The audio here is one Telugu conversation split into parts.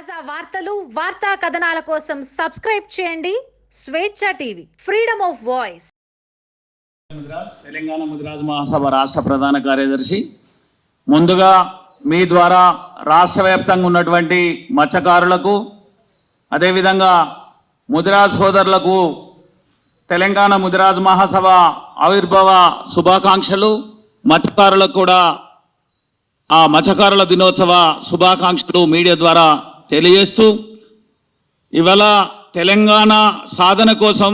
తాజా వార్తలు వార్తా కథనాల కోసం సబ్స్క్రైబ్ చేయండి. Swecha TV freedom of voice. Telangana Mudiraj మహాసభ రాష్ట్ర ప్రధాన కార్యదర్శి ముందుగా మీ ద్వారా రాష్ట్ర వ్యాప్తంగా ఉన్నటువంటి మత్స్యకారులకు అదేవిధంగా ముదిరాజ్ సోదరులకు తెలంగాణ ముదిరాజ్ మహాసభ ఆవిర్భావ శుభాకాంక్షలు. మత్స్యకారులకు కూడా ఆ మత్స్యకారుల దినోత్సవ శుభాకాంక్షలు మీడియా ద్వారా తెలియజేస్తూ ఇవాళ తెలంగాణ సాధన కోసం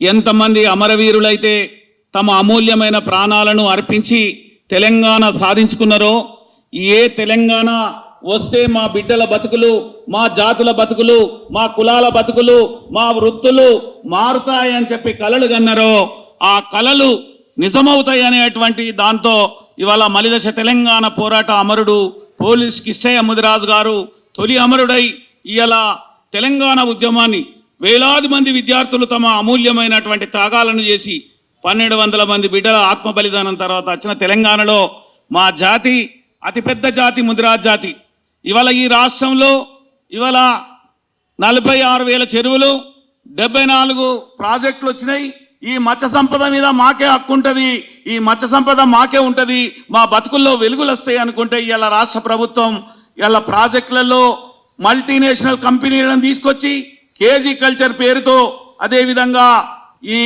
ఎంతమంది అమరవీరులైతే తమ అమూల్యమైన ప్రాణాలను అర్పించి తెలంగాణ సాధించుకున్నారో ఏ తెలంగాణ వస్తే మా బిడ్డల బతుకులు మా జాతుల బతుకులు మా కులాల బతుకులు మా వృత్తులు మారుతాయని చెప్పి కలలు కన్నారో ఆ కలలు నిజమవుతాయి అనేటువంటి దాంతో ఇవాళ మలిదశ తెలంగాణ పోరాట అమరుడు పోలీస్ కిష్టయ్య ముదిరాజు గారు తొలి అమరుడై ఇవాళ తెలంగాణ ఉద్యమాన్ని వేలాది మంది విద్యార్థులు తమ అమూల్యమైనటువంటి త్యాగాలను చేసి పన్నెండు వందల మంది బిడ్డల ఆత్మ బలిదానం తర్వాత వచ్చిన తెలంగాణలో మా జాతి అతిపెద్ద జాతి ముదిరాజ్ జాతి. ఇవాళ ఈ రాష్ట్రంలో ఇవాళ నలభై ఆరు వేల చెరువులు డెబ్బై నాలుగు ప్రాజెక్టులు వచ్చినాయి. ఈ మత్స్య సంపద మీద మాకే హక్కు ఉంటుంది. ఈ మత్స్య సంపద మాకే ఉంటుంది. మా బతుకుల్లో వెలుగులు వస్తాయి అనుకుంటే ఇవాళ రాష్ట్ర ప్రభుత్వం ఇలా ప్రాజెక్టులలో మల్టీనేషనల్ కంపెనీలను తీసుకొచ్చి కేజీ కల్చర్ పేరుతో అదేవిధంగా ఈ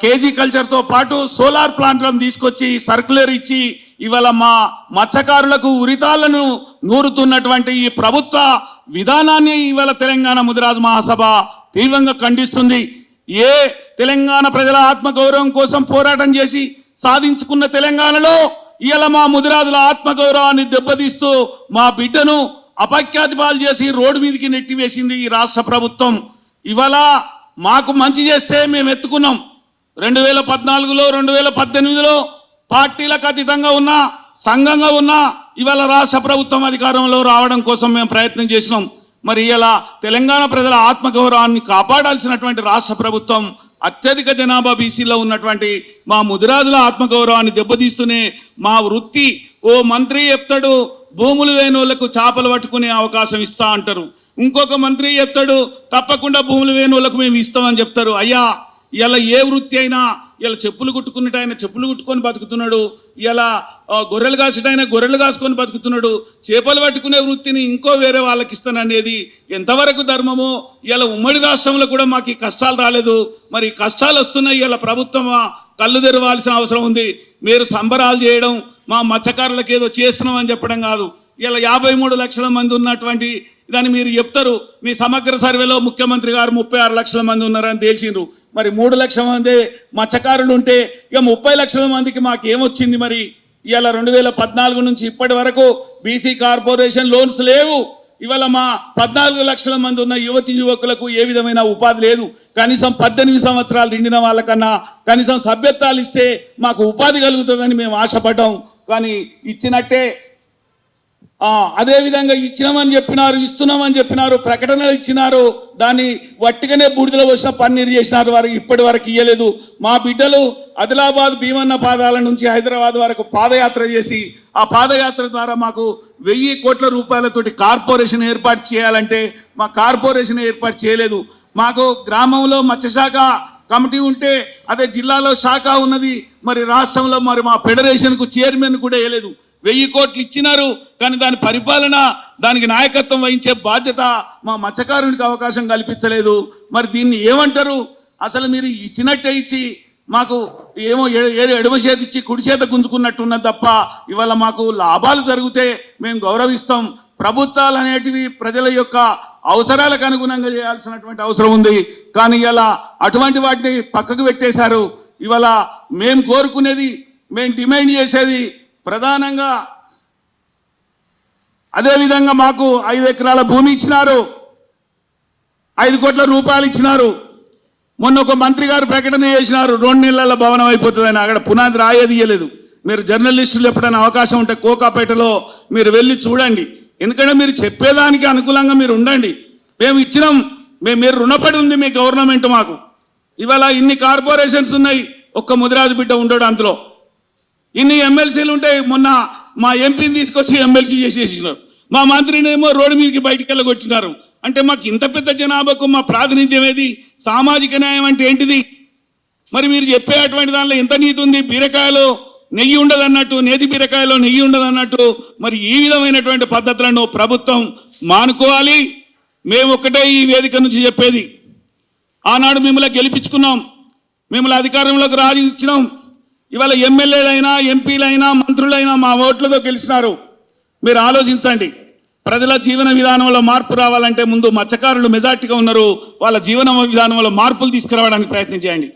కేజీ కల్చర్తో పాటు సోలార్ ప్లాంట్లను తీసుకొచ్చి సర్క్యులర్ ఇచ్చి ఇవాళ మా మత్స్యకారులకు ఉరితాలను నూరుతున్నటువంటి ఈ ప్రభుత్వ విధానాన్ని ఇవాళ తెలంగాణ ముదిరాజు మహాసభ తీవ్రంగా ఖండిస్తుంది. ఏ తెలంగాణ ప్రజల ఆత్మగౌరవం కోసం పోరాటం చేసి సాధించుకున్న తెలంగాణలో ఇవాళ మా ముదిరాజుల ఆత్మగౌరవాన్ని దెబ్బతీస్తూ మా బిడ్డను అపఖ్యాతి పాలు చేసి రోడ్డు మీదకి నెట్టివేసింది ఈ రాష్ట్ర ప్రభుత్వం. ఇవాళ మాకు మంచి చేస్తే మేము ఎత్తుకున్నాం. రెండు వేల పద్నాలుగులో రెండు వేల పద్దెనిమిదిలో పార్టీలకు అతీతంగా ఉన్న సంఘంగా ఉన్న ఇవాళ రాష్ట్ర ప్రభుత్వం అధికారంలో రావడం కోసం మేము ప్రయత్నం చేసినాం. మరి ఇలా తెలంగాణ ప్రజల ఆత్మగౌరవాన్ని కాపాడాల్సినటువంటి రాష్ట్ర ప్రభుత్వం అత్యధిక జనాభా బీసీలో ఉన్నటువంటి మా ముదిరాజుల ఆత్మగౌరవాన్ని దెబ్బతీస్తూనే మా వృత్తి ఓ మంత్రి చెప్తాడు భూములు లేని చేపలు పట్టుకునే అవకాశం ఇస్తా అంటారు. ఇంకొక మంత్రి చెప్తాడు తప్పకుండా భూములు లేని మేము ఇస్తామని చెప్తారు. అయ్యా ఇలా ఏ వృత్తి అయినా ఇలా చెప్పులు కుట్టుకున్నట్టు ఆయన చెప్పులు కుట్టుకొని బతుకుతున్నాడు ఇలా గొర్రెలు కాసేటైనా గొర్రెలు కాసుకొని బతుకుతున్నాడు చేపలు పట్టుకునే వృత్తిని ఇంకో వేరే వాళ్ళకి ఇస్తాననేది ఎంతవరకు ధర్మమో ఇలా ఉమ్మడి రాష్ట్రంలో కూడా మాకు కష్టాలు రాలేదు. మరి కష్టాలు వస్తున్నాయి ఇలా ప్రభుత్వం కళ్ళు తెరవాల్సిన అవసరం ఉంది. మీరు సంబరాలు చేయడం మా మత్స్యకారులకు ఏదో చేస్తున్నామని చెప్పడం కాదు. ఇలా యాభై మూడు లక్షల మంది ఉన్నటువంటి దాన్ని మీరు చెప్తారు. మీ సమగ్ర సర్వేలో ముఖ్యమంత్రి గారు ముప్పై ఆరు లక్షల మంది ఉన్నారని తేల్చిండ్రు. మరి మూడు లక్షల మంది మత్స్యకారులు ఉంటే ఇక ముప్పై లక్షల మందికి మాకు ఏమొచ్చింది మరి? ఇలా రెండు వేల పద్నాలుగు నుంచి ఇప్పటి వరకు బీసీ కార్పొరేషన్ లోన్స్ లేవు. ఇవాళ మా పద్నాలుగు లక్షల మంది ఉన్న యువతి యువకులకు ఏ విధమైన ఉపాధి లేదు. కనీసం పద్దెనిమిది సంవత్సరాలు నిండిన వాళ్ళకన్నా కనీసం సభ్యత్వాలు ఇస్తే మాకు ఉపాధి కలుగుతుందని మేము ఆశపడ్డాం. కానీ ఇచ్చినట్టే అదే విధంగా ఇచ్చినామని చెప్పినారు ఇస్తున్నామని చెప్పినారు ప్రకటనలు ఇచ్చినారు దాన్ని వట్టిగానే బూడిదలో వచ్చిన పన్నీరు చేసినారు వారికి ఇప్పటి వరకు ఇయ్యలేదు. మా బిడ్డలు ఆదిలాబాద్ భీమన్న పాదాల నుంచి హైదరాబాద్ వరకు పాదయాత్ర చేసి ఆ పాదయాత్ర ద్వారా మాకు వెయ్యి కోట్ల రూపాయలతోటి కార్పొరేషన్ ఏర్పాటు చేయాలంటే మా కార్పొరేషన్ ఏర్పాటు చేయలేదు. మాకు గ్రామంలో మత్స్యశాఖ కమిటీ ఉంటే అదే జిల్లాలో శాఖ ఉన్నది మరి రాష్ట్రంలో మరి మా ఫెడరేషన్కు చైర్మన్ కూడా వేయలేదు. వెయ్యి కోట్లు ఇచ్చినారు కానీ దాని పరిపాలన దానికి నాయకత్వం వహించే బాధ్యత మా మత్స్యకారునికి అవకాశం కల్పించలేదు. మరి దీన్ని ఏమంటారు? అసలు మీరు ఇచ్చినట్టే ఇచ్చి మాకు ఏమో ఎ- ఎడమ చేతి ఇచ్చి కుడి చేత గుంజుకున్నట్టున్నది తప్ప ఇవాళ మాకు లాభాలు జరిగితే మేము గౌరవిస్తాం. ప్రభుత్వాలు అనేటివి ప్రజల యొక్క అవసరాలకు అనుగుణంగా చేయాల్సినటువంటి అవసరం ఉంది. కానీ ఇలా అటువంటి వాటిని పక్కకు పెట్టేశారు. ఇవాళ మేము కోరుకునేది మేము డిమాండ్ చేసేది ప్రధానంగా అదేవిధంగా మాకు ఐదు ఎకరాల భూమి ఇచ్చినారు. ఐదు కోట్ల రూపాయలు ఇచ్చినారు. మొన్న ఒక మంత్రి గారు ప్రకటన చేసినారు రెండు నెలల భవనం అయిపోతుందని. అక్కడ పునాది రాయేది ఇయ్యలేదు మీరు జర్నలిస్టులు ఎప్పుడైనా అవకాశం ఉంటే కోకాపేటలో మీరు వెళ్ళి చూడండి. ఎందుకంటే మీరు చెప్పేదానికి అనుకూలంగా మీరు ఉండండి. మేము ఇచ్చినాం. మేము మీరు రుణపడి ఉంది మీ గవర్నమెంట్ మాకు. ఇవాళ ఇన్ని కార్పొరేషన్స్ ఉన్నాయి. ఒక్క ముదిరాజు బిడ్డ ఉండడు అందులో. ఇన్ని ఎమ్మెల్సీలు ఉంటాయి మొన్న మా ఎంపీని తీసుకొచ్చి ఎమ్మెల్సీ చేసేసినారు. మా మంత్రినేమో రోడ్డు మీదకి బయటికి వెళ్ళగొట్టినారు. అంటే మాకు ఇంత పెద్ద జనాభాకు మా ప్రాతినిధ్యం ఏది? సామాజిక న్యాయం అంటే ఏంటిది? మరి మీరు చెప్పేటువంటి దానిలో ఎంత నీతి ఉంది బీరకాయలో నెయ్యి ఉండదు అన్నట్టు నేతి బీరకాయలో నెయ్యి ఉండదు అన్నట్టు మరి ఈ విధమైనటువంటి పద్ధతులను ప్రభుత్వం మానుకోవాలి. మేము ఒక్కటే ఈ వేదిక నుంచి చెప్పేది. ఆనాడు మిమ్మల్ని గెలిపించుకున్నాం. మిమ్మల్ని అధికారంలోకి రాజు ఇచ్చినాం. ఇవాళ ఎమ్మెల్యేలైనా ఎంపీలైనా మంత్రులైనా మా ఓట్లతో గెలిచినారు. మీరు ఆలోచించండి. ప్రజల జీవన విధానంలో మార్పు రావాలంటే ముందు మత్స్యకారులు మెజార్టీగా ఉన్నారు. వాళ్ళ జీవన విధానంలో మార్పులు తీసుకురావడానికి ప్రయత్నం చేయండి.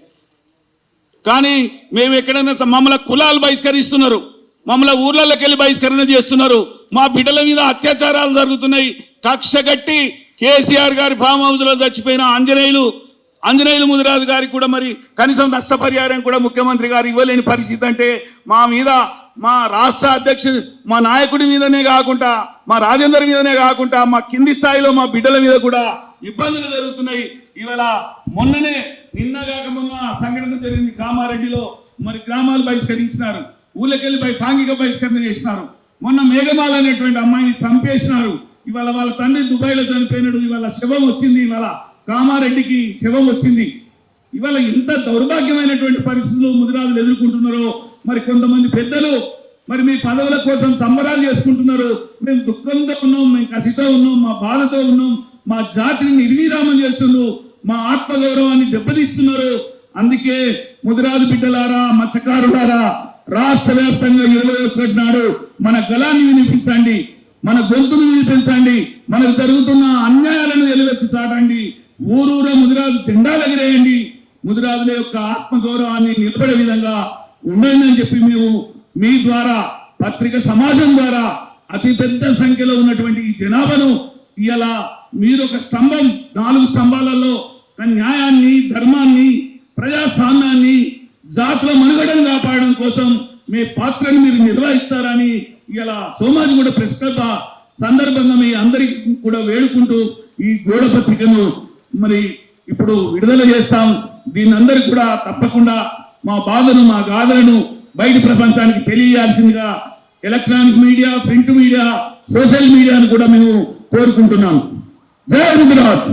కానీ మేము ఎక్కడైనా మమ్మల్ని కులాలు బహిష్కరిస్తున్నారు. మమ్మల్ని ఊర్లలోకి వెళ్ళి బహిష్కరణ చేస్తున్నారు. మా బిడ్డల మీద అత్యాచారాలు జరుగుతున్నాయి. కక్ష కట్టి కేసీఆర్ గారి ఫామ్ హౌస్లో చచ్చిపోయిన ఆంజనేయులు ఆంజనేయులు ముదిరాజు గారికి కూడా మరి కనీసం నష్టపరిహారం కూడా ముఖ్యమంత్రి గారు ఇవ్వలేని పరిస్థితి అంటే మా మీద మా రాష్ట్ర అధ్యక్షుడు మా నాయకుడి మీదనే కాకుండా మా రాజేందర్ మీదనే కాకుండా మా కింది స్థాయిలో మా బిడ్డల మీద కూడా ఇబ్బందులు జరుగుతున్నాయి. ఇవాళ మొన్ననే నిన్న కాక మొన్న సంఘటన జరిగింది. కామారెడ్డిలో మరి గ్రామాలు బహిష్కరించినారు. ఊళ్ళకెళ్ళి బహి సాంఘిక బహిష్కరణ చేసినారు. మొన్న మేఘమాల అనేటువంటి అమ్మాయిని చంపేసినారు. ఇవాళ వాళ్ళ తండ్రి దుబాయ్లో చనిపోయినాడు. ఇవాళ శవం వచ్చింది ఇవాళ. కామారెడ్డికి శవం వచ్చింది. ఇవాళ ఎంత దౌర్భాగ్యమైనటువంటి పరిస్థితులు ముదిరాజులు ఎదుర్కొంటున్నారో మరి కొంతమంది పెద్దలు మరి మీ పదవుల కోసం సంబరాలు చేసుకుంటున్నారు. మేము దుఃఖంతో ఉన్నాం మేము కసితో ఉన్నాం మా బాధతో ఉన్నాం మా జాతిని నిర్వీరామం చేస్తున్నారు మా ఆత్మగౌరవాన్ని దెబ్బతీస్తున్నారు. అందుకే ముదిరాజు బిడ్డలారా మత్స్యకారులారా రాష్ట్ర వ్యాప్తంగా ఇరవై ఒకటి నాడు మన గలాన్ని వినిపించండి మన గొంతును వినిపించండి మనకు జరుగుతున్న అన్యాయాలను వెలువెత్తి చాటండి. ఊరూర ముదిరాజు తిండాలగిరేయండి. ముదిరాజుల యొక్క ఆత్మగౌరవాన్ని నిలబడే విధంగా ఉండండి అని చెప్పి మేము మీ ద్వారా పత్రిక సమాజం ద్వారా అతి పెద్ద సంఖ్యలో ఉన్నటువంటి ఈ జనాభాను ఇలా మీరు ఒక స్తంభం నాలుగు స్తంభాలలో న్యాయాన్ని ధర్మాన్ని ప్రజాస్వామ్యాన్ని జాతుల మనుగడను కాపాడడం కోసం మీ పాత్రను మీరు నిర్వహిస్తారని ఇలా సోమాజిగూడ ప్రెస్ క్లబ్ సందర్భంగా మీ అందరికీ కూడా వేడుకుంటూ ఈ గోడ పత్రికను మరి ఇప్పుడు విడుదల చేస్తాం. దీని అందరికి కూడా తప్పకుండా మా బాధను మా గాథలను బయట ప్రపంచానికి తెలియజేయాల్సిందిగా electronic media print media social మీడియాను కూడా మేము కోరుకుంటున్నాం. జై గుజరాత్.